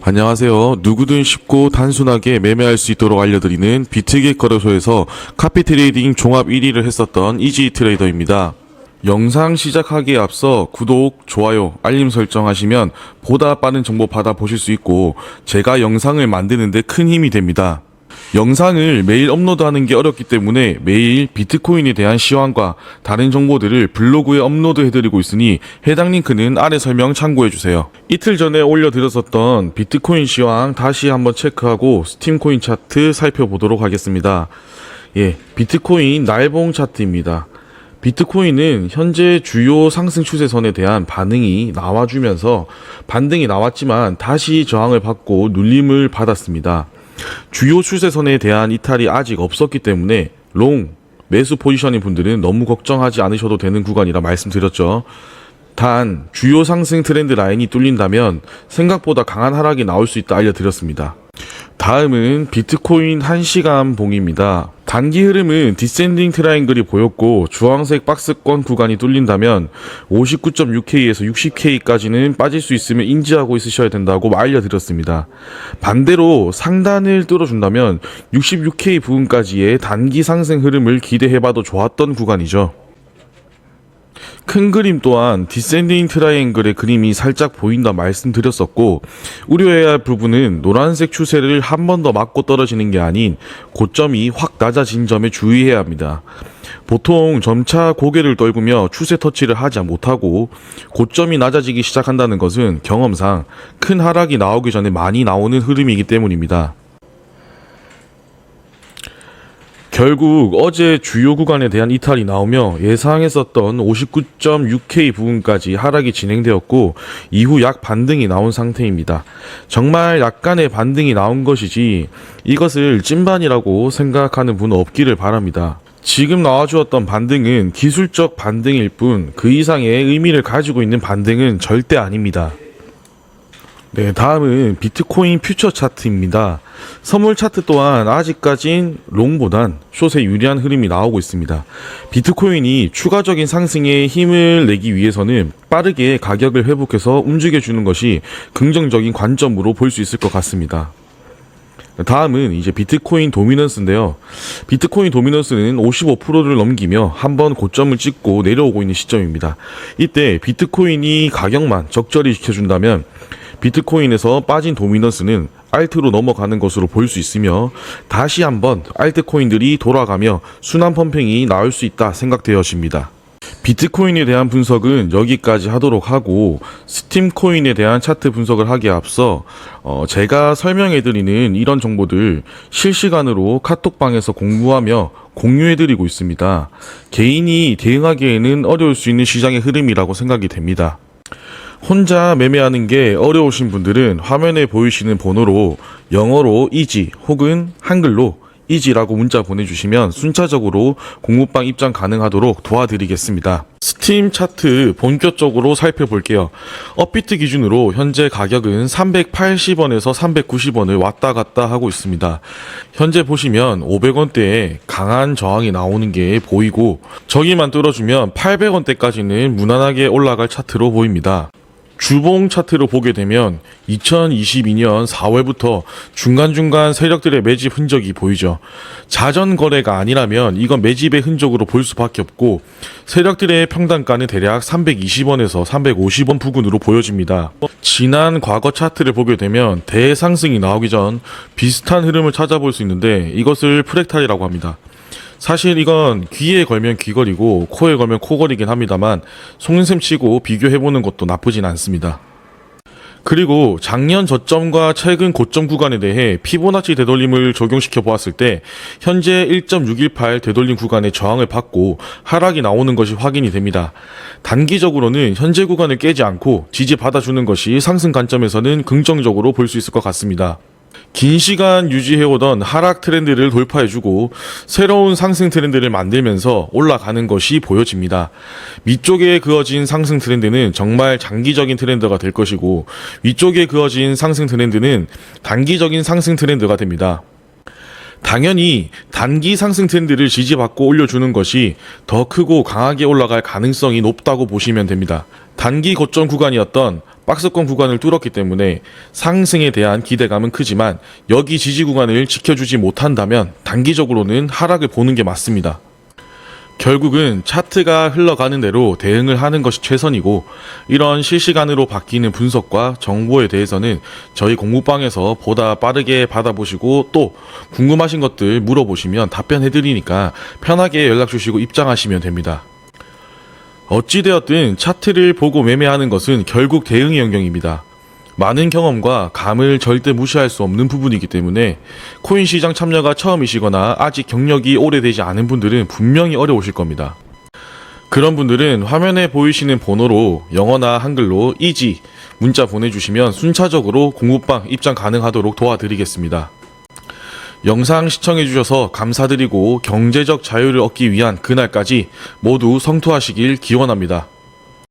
안녕하세요. 누구든 쉽고 단순하게 매매할 수 있도록 알려드리는 비트겟 거래소에서 카피 트레이딩 종합 1위를 했었던 이지 트레이더입니다. 영상 시작하기에 앞서 구독, 좋아요, 알림 설정 하시면 보다 빠른 정보 받아보실 수 있고 제가 영상을 만드는데 큰 힘이 됩니다. 영상을 매일 업로드하는 게 어렵기 때문에 매일 비트코인에 대한 시황과 다른 정보들을 블로그에 업로드해드리고 있으니 해당 링크는 아래 설명 참고해주세요. 이틀 전에 올려드렸었던 비트코인 시황 다시 한번 체크하고 스팀코인 차트 살펴보도록 하겠습니다. 예, 비트코인 날봉 차트입니다. 비트코인은 현재 주요 상승 추세선에 대한 반응이 나와주면서 반등이 나왔지만 다시 저항을 받고 눌림을 받았습니다. 주요 추세선에 대한 이탈이 아직 없었기 때문에 롱 매수 포지션인 분들은 너무 걱정하지 않으셔도 되는 구간이라 말씀드렸죠. 단 주요 상승 트렌드 라인이 뚫린다면 생각보다 강한 하락이 나올 수 있다 알려드렸습니다. 다음은 비트코인 1시간 봉입니다. 단기 흐름은 디센딩 트라이앵글이 보였고 주황색 박스권 구간이 뚫린다면 59.6K에서 60K까지는 빠질 수 있으면 인지하고 있으셔야 된다고 알려드렸습니다. 반대로 상단을 뚫어준다면 66K 부분까지의 단기 상승 흐름을 기대해봐도 좋았던 구간이죠. 큰 그림 또한 디센딩 트라이앵글의 그림이 살짝 보인다 말씀드렸었고 우려해야 할 부분은 노란색 추세를 한 번 더 맞고 떨어지는 게 아닌 고점이 확 낮아진 점에 주의해야 합니다. 보통 점차 고개를 떨구며 추세 터치를 하지 못하고 고점이 낮아지기 시작한다는 것은 경험상 큰 하락이 나오기 전에 많이 나오는 흐름이기 때문입니다. 결국 어제 주요 구간에 대한 이탈이 나오며 예상했었던 59.6K 부분까지 하락이 진행되었고 이후 약 반등이 나온 상태입니다. 정말 약간의 반등이 나온 것이지 이것을 찐반이라고 생각하는 분은 없기를 바랍니다. 지금 나와주었던 반등은 기술적 반등일 뿐 그 이상의 의미를 가지고 있는 반등은 절대 아닙니다. 네, 다음은 비트코인 퓨처 차트입니다. 선물 차트 또한 아직까진 롱보단 숏에 유리한 흐름이 나오고 있습니다. 비트코인이 추가적인 상승에 힘을 내기 위해서는 빠르게 가격을 회복해서 움직여 주는 것이 긍정적인 관점으로 볼 수 있을 것 같습니다. 다음은 이제 비트코인 도미넌스인데요. 비트코인 도미넌스는 55%를 넘기며 한 번 고점을 찍고 내려오고 있는 시점입니다. 이때 비트코인이 가격만 적절히 지켜준다면 비트코인에서 빠진 도미넌스는 알트로 넘어가는 것으로 볼수 있으며 다시 한번 알트코인들이 돌아가며 순환 펌핑이 나올 수 있다 생각되어집니다. 비트코인에 대한 분석은 여기까지 하도록 하고 스팀 코인에 대한 차트 분석을 하기에 앞서 어, 제가 설명해드리는 이런 정보들 실시간으로 카톡방에서 공부하며 공유해드리고 있습니다. 개인이 대응하기에는 어려울 수 있는 시장의 흐름이라고 생각이 됩니다. 혼자 매매하는 게 어려우신 분들은 화면에 보이시는 번호로 영어로 이지 혹은 한글로 이지라고 문자 보내주시면 순차적으로 공부방 입장 가능하도록 도와드리겠습니다. 스팀 차트 본격적으로 살펴볼게요. 업비트 기준으로 현재 가격은 380원에서 390원을 왔다 갔다 하고 있습니다. 현재 보시면 500원대에 강한 저항이 나오는 게 보이고 저기만 뚫어주면 800원대까지는 무난하게 올라갈 차트로 보입니다. 주봉 차트로 보게 되면 2022년 4월부터 중간중간 세력들의 매집 흔적이 보이죠. 자전 거래가 아니라면 이건 매집의 흔적으로 볼 수밖에 없고 세력들의 평단가는 대략 320원에서 350원 부근으로 보여집니다. 지난 과거 차트를 보게 되면 대상승이 나오기 전 비슷한 흐름을 찾아볼 수 있는데 이것을 프랙탈이라고 합니다. 사실 이건 귀에 걸면 귀걸이고 코에 걸면 코걸이긴 합니다만 속눈샘 치고 비교해보는 것도 나쁘진 않습니다. 그리고 작년 저점과 최근 고점 구간에 대해 피보나치 되돌림을 적용시켜 보았을 때 현재 1.618 되돌림 구간의 저항을 받고 하락이 나오는 것이 확인이 됩니다. 단기적으로는 현재 구간을 깨지 않고 지지 받아주는 것이 상승 관점에서는 긍정적으로 볼 수 있을 것 같습니다. 긴 시간 유지해오던 하락 트렌드를 돌파해주고 새로운 상승 트렌드를 만들면서 올라가는 것이 보여집니다. 위쪽에 그어진 상승 트렌드는 정말 장기적인 트렌드가 될 것이고 위쪽에 그어진 상승 트렌드는 단기적인 상승 트렌드가 됩니다. 당연히 단기 상승 트렌드를 지지받고 올려주는 것이 더 크고 강하게 올라갈 가능성이 높다고 보시면 됩니다. 단기 고점 구간이었던 박스권 구간을 뚫었기 때문에 상승에 대한 기대감은 크지만 여기 지지 구간을 지켜주지 못한다면 단기적으로는 하락을 보는 게 맞습니다. 결국은 차트가 흘러가는 대로 대응을 하는 것이 최선이고 이런 실시간으로 바뀌는 분석과 정보에 대해서는 저희 공부방에서 보다 빠르게 받아보시고 또 궁금하신 것들 물어보시면 답변해드리니까 편하게 연락 주시고 입장하시면 됩니다. 어찌되었든 차트를 보고 매매하는 것은 결국 대응의 영역입니다. 많은 경험과 감을 절대 무시할 수 없는 부분이기 때문에 코인 시장 참여가 처음이시거나 아직 경력이 오래되지 않은 분들은 분명히 어려우실 겁니다. 그런 분들은 화면에 보이시는 번호로 영어나 한글로 이지 문자 보내주시면 순차적으로 공부방 입장 가능하도록 도와드리겠습니다. 영상 시청해주셔서 감사드리고 경제적 자유를 얻기 위한 그날까지 모두 성투하시길 기원합니다.